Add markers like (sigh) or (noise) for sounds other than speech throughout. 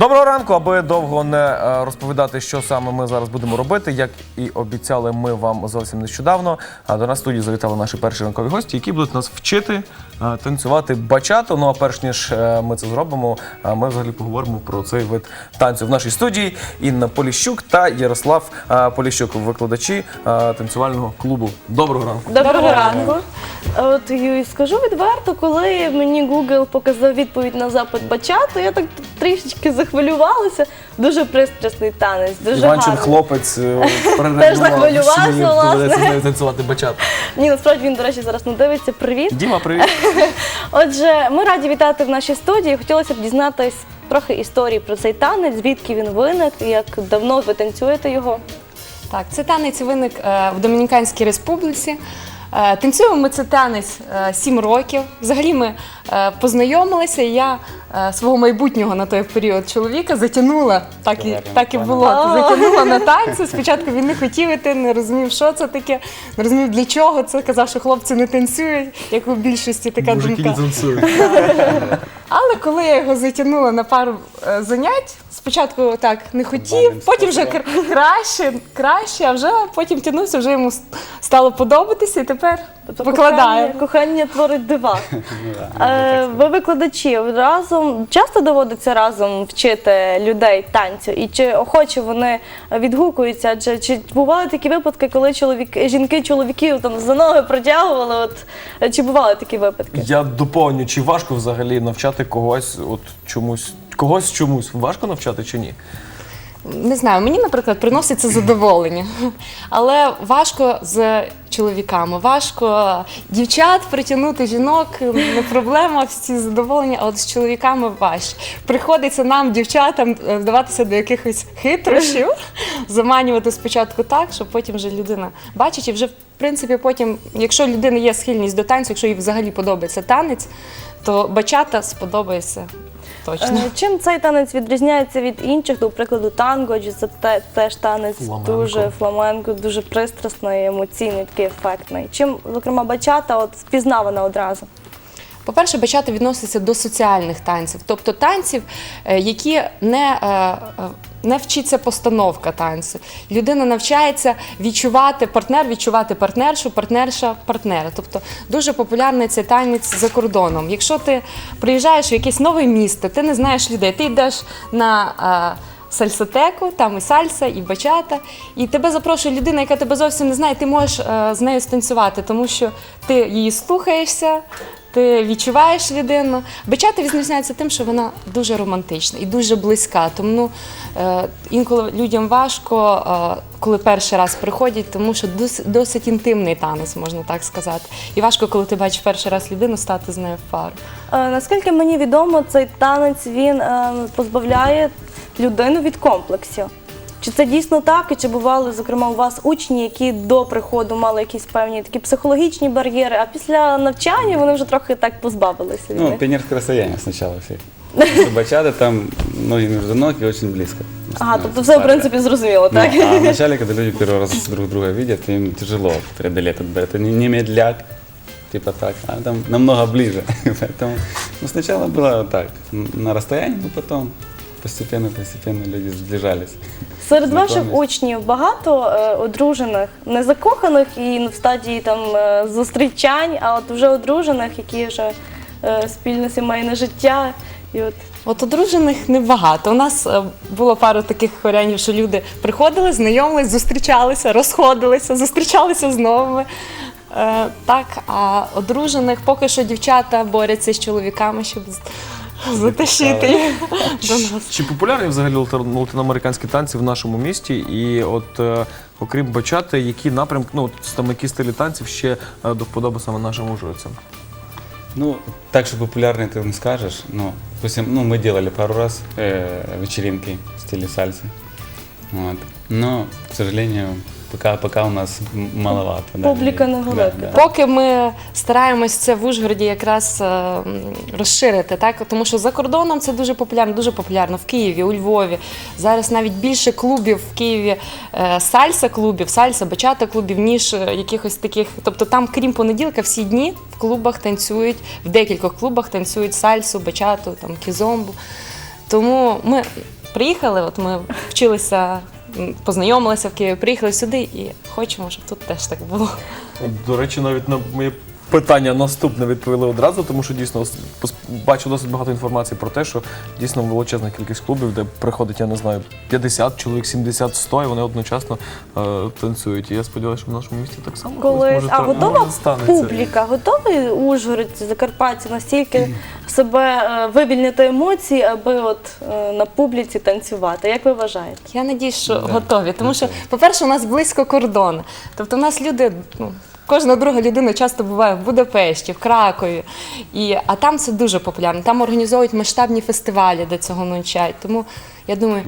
Доброго ранку, аби довго не е, розповідати, що саме ми зараз будемо робити. Як і обіцяли ми вам зовсім нещодавно. До нас в студії завітали наші перші ранкові гості, які будуть нас вчити е, танцювати бачату. Ну а перш ніж е, ми це зробимо, е, ми взагалі поговоримо про цей вид танцю в нашій студії. Інна Поліщук та Ярослав е, Поліщук, викладачі е, танцювального клубу. Доброго ранку. Доброго ранку. От Юй, скажу відверто, коли мені Google показав відповідь на запит бачату, я так трішечки захвилювалася. Дуже пристрасний танець, дуже Іванчин гарний. хлопець е, (laughs) Теж захвилювався, власне. танцювати бачату. Ні, насправді він, до речі, зараз не дивиться. Привіт. Діма, привіт. (laughs) Отже, ми раді вітати в нашій студії. Хотілося б дізнатись трохи історії про цей танець, звідки він виник, як давно ви танцюєте його. Так, це танець виник е, в Домініканській республіці. Е, Танцюємо ми цей танець е, 7 років. Взагалі ми е, познайомилися, і я свого майбутнього на той період чоловіка затягнула, так і, так і було. Затягнула на танці. Спочатку він не хотів іти, не розумів, що це таке, не розумів, для чого це. Казав, що хлопці не танцюють, як у більшості така Мужики думка. не танцюють. (laughs) Але коли я його затягнула на пару занять, спочатку так не хотів, потім вже кр- краще, краще, а вже потім тягнувся, вже йому стало подобатися і тепер викладає. Тобто Кохання, кохання творить дива. (laughs) Е, Ви викладачі разом часто доводиться разом вчити людей танцю, і чи охоче вони відгукуються? Адже чи бували такі випадки, коли чоловік, жінки чоловіків там за ноги протягували? От е, чи бували такі випадки? Я доповню, чи важко взагалі навчати когось от чомусь, когось чомусь важко навчати чи ні? Не знаю, мені, наприклад, приносить це задоволення. Але важко з чоловіками, важко дівчат притягнути жінок, не проблема, всі задоволення, а от з чоловіками важче. Приходиться нам, дівчатам, е, вдаватися до якихось хитрощів, заманювати спочатку так, щоб потім вже людина бачить, і вже принципі потім, якщо людина є схильність до танцю, якщо їй взагалі подобається танець, то бачата сподобається точно. Е, Чим цей танець відрізняється від інших, до прикладу, танго, адже це те- теж танець Фламенко. дуже фламенко, дуже пристрасний, емоційний, такий ефектний. Чим, зокрема, бачата от впізнавана одразу. По-перше, бачата відноситься до соціальних танців, тобто танців, е, які не, е, е, не вчиться постановка танцю. Людина навчається відчувати партнер, відчувати партнершу, партнерша партнера. Тобто дуже популярний цей танець за кордоном. Якщо ти приїжджаєш в якесь нове місто, ти не знаєш людей, ти йдеш на. е, Сальсотеку, там і сальса, і бачата. І тебе запрошує людина, яка тебе зовсім не знає, ти можеш е, з нею станцювати, тому що ти її слухаєшся, ти відчуваєш людину. Бачата відрізняється тим, що вона дуже романтична і дуже близька. Тому е, інколи людям важко, е, коли перший раз приходять, тому що досить, досить інтимний танець, можна так сказати. І важко, коли ти бачиш перший раз людину, стати з нею в пару. Е, Наскільки мені відомо, цей танець він е, позбавляє людину від комплексів. Чи це дійсно так? І чи бували, зокрема, у вас учні, які до приходу мали якісь певні такі психологічні бар'єри, а після навчання вони вже трохи так позбавилися від Ну, них? пионерское расстояние сначала все. Бачата там ноги между ног и очень близко. Ага, тобто все в принципі зрозуміло, Ну, так? а вначале, когда люди первый раз друг друга видят, им тяжело преодолеть этот Это не, не медляк, типа так, а там намного ближе. (laughs) Поэтому ну, сначала было вот так, м, на расстоянии, но потом постепенно-постепенно люди сближались. Серед ваших учнів багато е, одружених, не закоханих і в стадії там е, зустрічань, а от вже одружених, які вже е, спільне сімейне життя. І от От одружених небагато. У нас е, було пару таких варіантів, що люди приходили, знайомились, зустрічалися, розходилися, зустрічалися з новими. Е, так, а одружених поки що дівчата борються з чоловіками, щоб з- затащити їх до нас. Чи популярні взагалі латин- латиноамериканські танці в нашому місті? І от е, окрім бачати, які напрямки, ну от там які стилі танців ще е, до вподоби саме нашим ужгородцям? Ну, так что популярный ты не скажешь, но, допустим, ну, мы делали пару раз э, вечеринки в стиле сальсы, вот. но, к сожалению, пока, пока у нас маловато. да, Публіка не Да, голодна, да. так? Поки ми стараємось це в Ужгороді якраз е, розширити, так тому що за кордоном це дуже популярно, дуже популярно в Києві, у Львові. Зараз навіть більше клубів в Києві е, сальса клубів, сальса, бачата клубів, ніж е, якихось таких. Тобто там, крім понеділка, всі дні в клубах танцюють, в декількох клубах танцюють сальсу, бачату, там кізомбу. Тому ми приїхали, от ми вчилися, познайомилися в Києві, приїхали сюди і хочемо, щоб тут теж так було. До речі, навіть на моє питання наступне відповіли одразу, тому що дійсно бачу досить багато інформації про те, що дійсно величезна кількість клубів, де приходить, я не знаю, 50 чоловік, 70, 100, і вони одночасно е, танцюють. І я сподіваюся, що в нашому місті так само колись, Колись. може, А та- готова може, станеться. публіка, готовий Ужгород, Закарпаття настільки (clears throat) себе е, вивільнити емоції, аби от е, на публіці танцювати. Як ви вважаєте? Я надію, що готові. Тому що, по-перше, у нас близько кордону. Тобто, у нас люди, ну, кожна друга людина часто буває в Будапешті, в Кракові. І, а там це дуже популярно. Там організовують масштабні фестивалі, де цього навчають. Тому я думаю,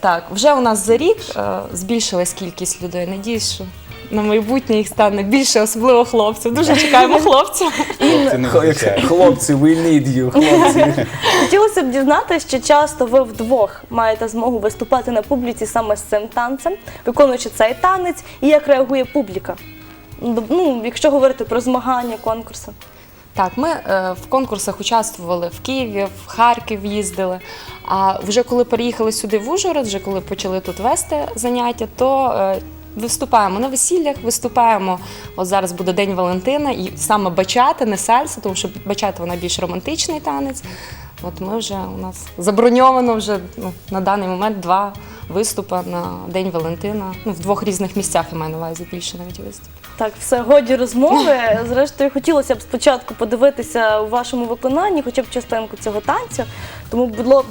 так, вже у нас за рік е, збільшилась кількість людей. Надіюсь, що на майбутнє їх стане більше, особливо хлопців. Дуже чекаємо хлопців. Ты не замечаешь. Хлопці, we need you, хлопці. Хотілося б дізнатися, чи часто ви вдвох маєте змогу виступати на публіці саме з цим танцем, виконуючи цей танець, і як реагує публіка? Ну, якщо говорити про змагання, конкурси. Так, ми е, в конкурсах участвували в Києві, в Харків їздили. А вже коли переїхали сюди в Ужгород, вже коли почали тут вести заняття, то е, виступаємо на весіллях, виступаємо. От зараз буде День Валентина, і саме бачата, не сальса, тому що бачата вона більш романтичний танець. От ми вже у нас заброньовано вже ну, на даний момент два виступи на День Валентина. Ну, в двох різних місцях я маю на увазі більше навіть виступів. Так, все годі розмови. (laughs) Зрештою, хотілося б спочатку подивитися у вашому виконанні, хоча б частинку цього танцю. Тому,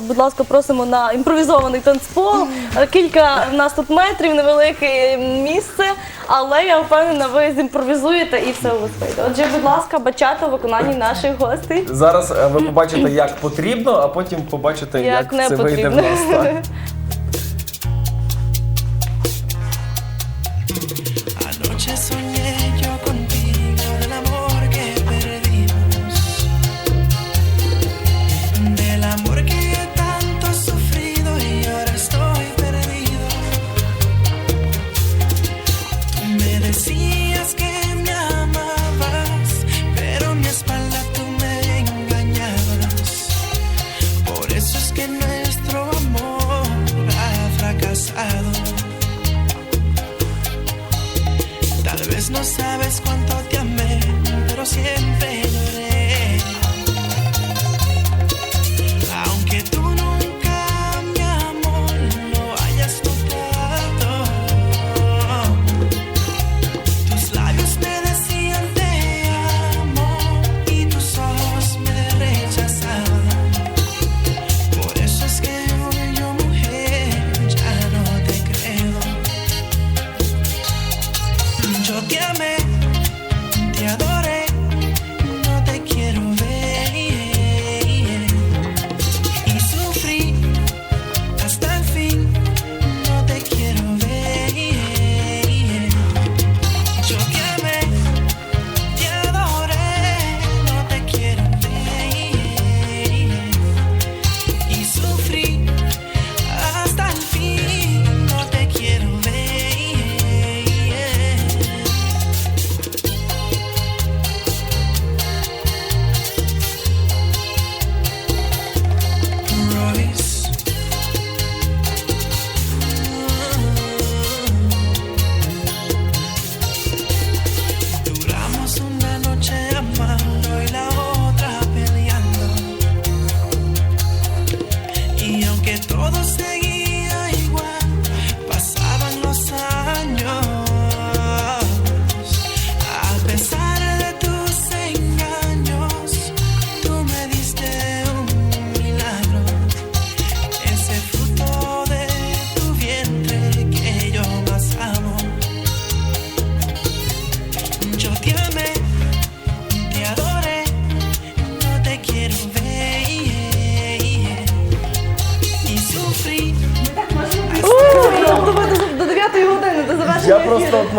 будь, ласка, просимо на імпровізований танцпол. Кілька в нас тут метрів, невелике місце, але я впевнена, ви зімпровізуєте і все у вас вийде. Отже, будь ласка, бачата у виконанні наших гостей. Зараз е, ви (laughs) побачите, як потрібно, а потім побачите, як, Як не це вийде в нас. Так. (laughs) confessar.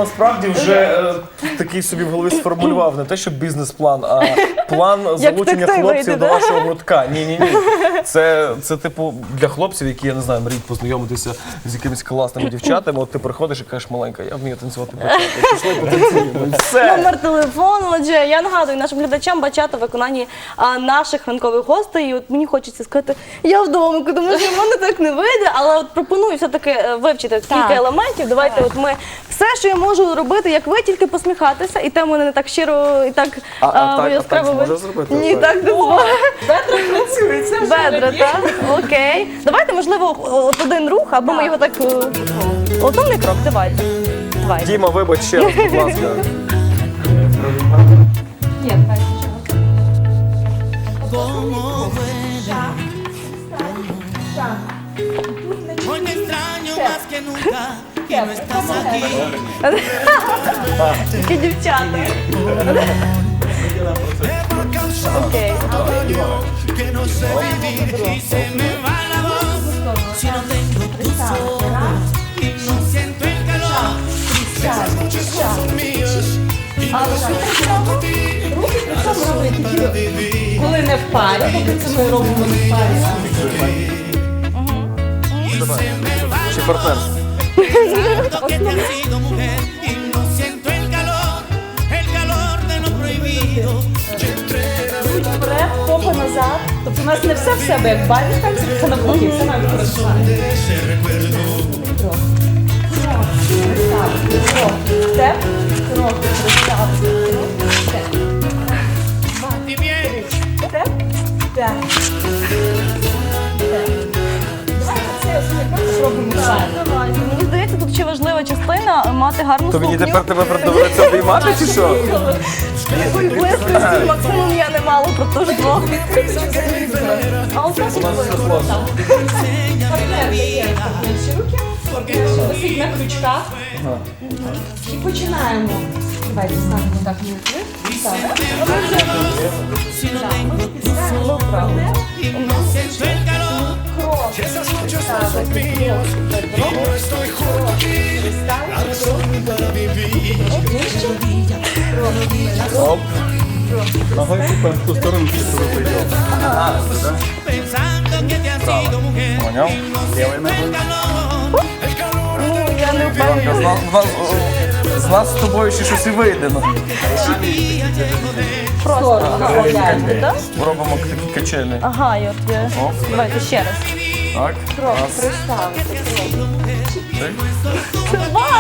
Насправді вже е, такий собі в голові сформулював не те, що бізнес-план, а план залучення хлопців до да? вашого гуртка. Ні, ні, ні. Це, це типу для хлопців, які я не знаю, мріють познайомитися з якимись класними дівчатами. От ти приходиш і кажеш, маленька, я вмію танцювати бачати. Пішли потанцюємо. Все. Номер телефону. Отже, я нагадую нашим глядачам бачати виконанні а, наших ранкових гостей. І от мені хочеться сказати, я вдома, тому що в мене так не вийде, але от пропоную все-таки е, вивчити кілька елементів. Давайте, от ми все, що я можу робити, як ви, тільки посміхатися, і те мене не так щиро і так А- а а, так- яскраво ви- зробити? Ні, Так. так не. Бедра це вже Бедра, радіє. так? Окей. Давайте, можливо, от один рух, або ми його так. е, крок, давайте. Давайте. Діма, вибач ще раз, будь ласка. Ні, так, cómo. Hoy te extraño más que nunca no. Такі дівчата. Окей. Коли не в парі, поки це ми робимо не в парі. Чи партнерство? Pensando que te has sido mujer y no siento el calor, el calor de lo prohibido. Y entre Руть вперед, попа назад. Тобто у нас не все в себе, як в бальних танцях, це навпаки, все навіть пересуває. ese recuerdo. Крок. Крок. Приставити. Крок. Степ. Крок. Приставити. Крок. Степ. Y bien, Степ. П'ять. Мати гарну То мені тепер тебе доведеться обіймати чи що? Близькості максимум я не мала про те ж двох. А от нас висить на крючках. І починаємо. Давайте ставимо так на відкрив. Оп. Ногой типа в ту сторону, que te has sido mujer Поняв? Левой ногой. Ну, я не з впевнена. нас, з нас- з тобою ще щось і вийде. Ну. Просто направляємо, так? Робимо такі качелі. Ага, і от я. Оп. Давайте ще раз. Так. Крок, Раз. приставити. Це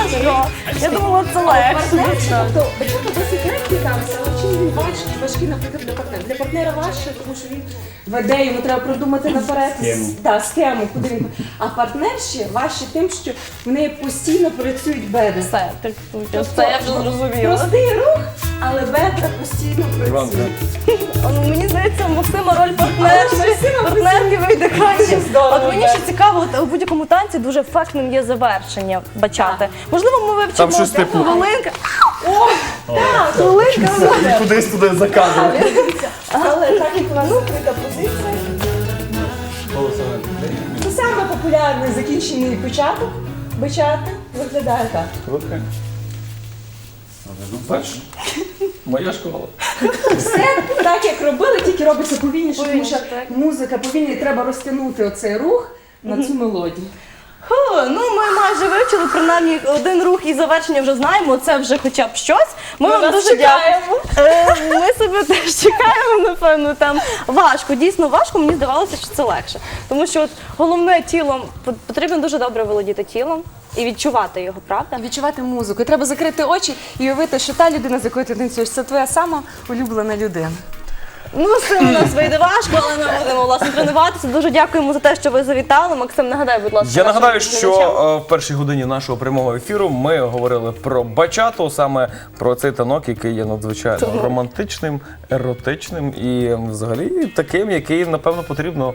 важко. Я думала, це легше. Тобто бачите, досить легкий але чим він важкий, важкий, наприклад, для партнера. Для партнера важче, тому що він веде, йому треба продумати наперед Схему. Да, схему, куди він. А партнерші важче тим, що в неї постійно працюють бедра. Все, так, це я вже зрозуміла. Простий рух, але бедра постійно працюють. Ну, Мені здається, у Максима роль партнерші. Максима Партнерки вийде краще. От мені ще цікаво, от у будь-якому танці дуже ефектним є завершення бачати. Можливо, ми вивчимо Там щось типу- хвилинка. О, так, хвилинка. І кудись туди за кадром. Але так як у нас закрита позиція, це саме популярний закінчений початок бачати виглядає так. Ну, бачиш, моя школа. Все так, як робили, тільки робиться повільніше, тому Повільніше, що так. музика повільна і треба розтягнути оцей рух на цю мелодію. Фу, ну ми майже вивчили, принаймні один рух і завершення вже знаємо. Це вже хоча б щось. Ми, вам дуже чекаємо. дякуємо. Е, Ми себе теж чекаємо, напевно. Там важко, дійсно важко. Мені здавалося, що це легше. Тому що от головне тілом пот- потрібно дуже добре володіти тілом і відчувати його, правда? Відчувати музику. І треба закрити очі і уявити, що та людина, з якою ти танцюєш, це твоя сама улюблена людина. Ну, з цим у нас вийде важко, але ми будемо власне тренуватися. Дуже дякуємо за те, що ви завітали. Максим, нагадай, будь ласка. Я нашим нагадаю, що глядачам. е, в першій годині нашого прямого ефіру ми говорили про бачату, саме про цей танок, який є надзвичайно романтичним, еротичним і м, взагалі таким, який напевно потрібно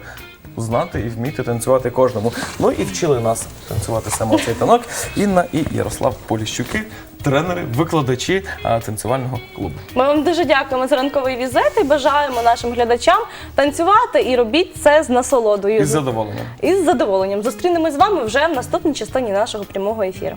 знати і вміти танцювати кожному. Ну і вчили нас танцювати саме цей танок Інна і Ярослав Поліщуки, тренери, викладачі танцювального клубу. Ми вам дуже дякуємо за ранковий візит і бажаємо нашим глядачам танцювати і робіть це з насолодою Із задоволенням. і з задоволенням. Зустрінемось з вами вже в наступній частині нашого прямого ефіру.